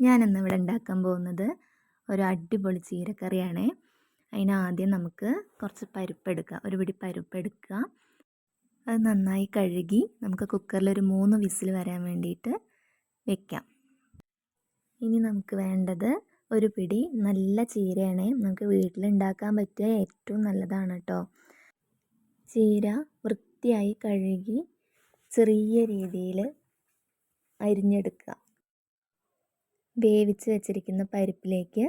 ഞാനിന്ന് ഇവിടെ ഉണ്ടാക്കാൻ പോകുന്നത് ഒരു അടിപൊളി ചീരക്കറിയാണ്. അതിനാദ്യം നമുക്ക് കുറച്ച് പരിപ്പ് എടുക്കുക ഒരു പിടി പരിപ്പ് എടുക്കുക. അത് നന്നായി കഴുകി നമുക്ക് കുക്കറിൽ ഒരു മൂന്ന് വിസിൽ വരാൻ വേണ്ടിയിട്ട് വെക്കാം. ഇനി നമുക്ക് വേണ്ടത് ഒരു പിടി നല്ല ചീരയാണ്. നമുക്ക് വീട്ടിലുണ്ടാക്കാൻ പറ്റിയ ഏറ്റവും നല്ലതാണ് കേട്ടോ. ചീര വൃത്തിയായി കഴുകി ചെറിയ രീതിയിൽ അരിഞ്ഞെടുക്കുക. വേവിച്ച് വെച്ചിരിക്കുന്ന പരിപ്പിലേക്ക്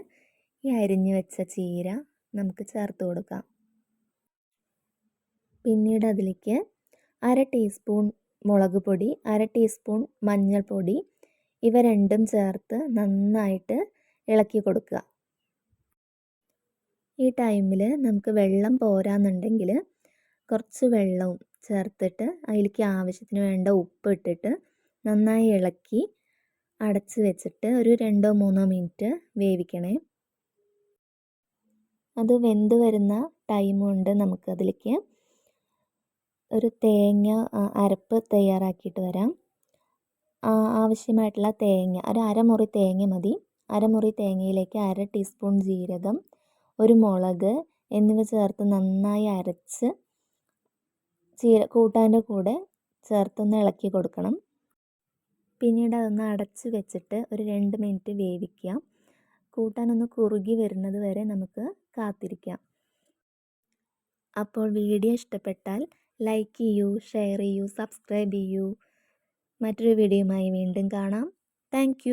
ഈ അരിഞ്ഞു വെച്ച ചീര നമുക്ക് ചേർത്ത് കൊടുക്കാം. പിന്നീട് അതിലേക്ക് അര ടീസ്പൂൺ മുളക് പൊടി അര ടീസ്പൂൺ മഞ്ഞൾപ്പൊടി ഇവ രണ്ടും ചേർത്ത് നന്നായിട്ട് ഇളക്കി കൊടുക്കുക. ഈ ടൈമിൽ നമുക്ക് വെള്ളം പോരാന്നുണ്ടെങ്കിൽ കുറച്ച് വെള്ളവും ചേർത്തിട്ട് അതിലേക്ക് ആവശ്യത്തിന് വേണ്ട ഉപ്പ് ഇട്ടിട്ട് നന്നായി ഇളക്കി അടച്ച് വെച്ചിട്ട് ഒരു രണ്ടോ മൂന്നോ മിനിറ്റ് വേവിക്കണേ. അത് വെന്ത് വരുന്ന ടൈം കൊണ്ട് നമുക്കതിലേക്ക് ഒരു തേങ്ങ അരപ്പ് തയ്യാറാക്കിയിട്ട് വരാം. ആവശ്യമായിട്ടുള്ള തേങ്ങ ഒരു അരമുറി തേങ്ങ മതി. അരമുറി തേങ്ങയിലേക്ക് അര ടീസ്പൂൺ ജീരകം ഒരു മുളക് എന്നിവ ചേർത്ത് നന്നായി അരച്ച് ചീര കൂട്ടാന്റെ കൂടെ ചേർത്തൊന്ന് ഇളക്കി കൊടുക്കണം. പിന്നീട് അതൊന്ന് അടച്ച് വെച്ചിട്ട് ഒരു രണ്ട് മിനിറ്റ് വേവിക്കാം കൂട്ടാനൊന്ന് കുറുകി വരുന്നത് വരെ നമുക്ക് കാത്തിരിക്കാം. അപ്പോൾ വീഡിയോ ഇഷ്ടപ്പെട്ടാൽ ലൈക്ക് ചെയ്യൂ ഷെയർ ചെയ്യൂ സബ്സ്ക്രൈബ് ചെയ്യൂ. മറ്റൊരു വീഡിയോയുമായി വീണ്ടും കാണാം. താങ്ക്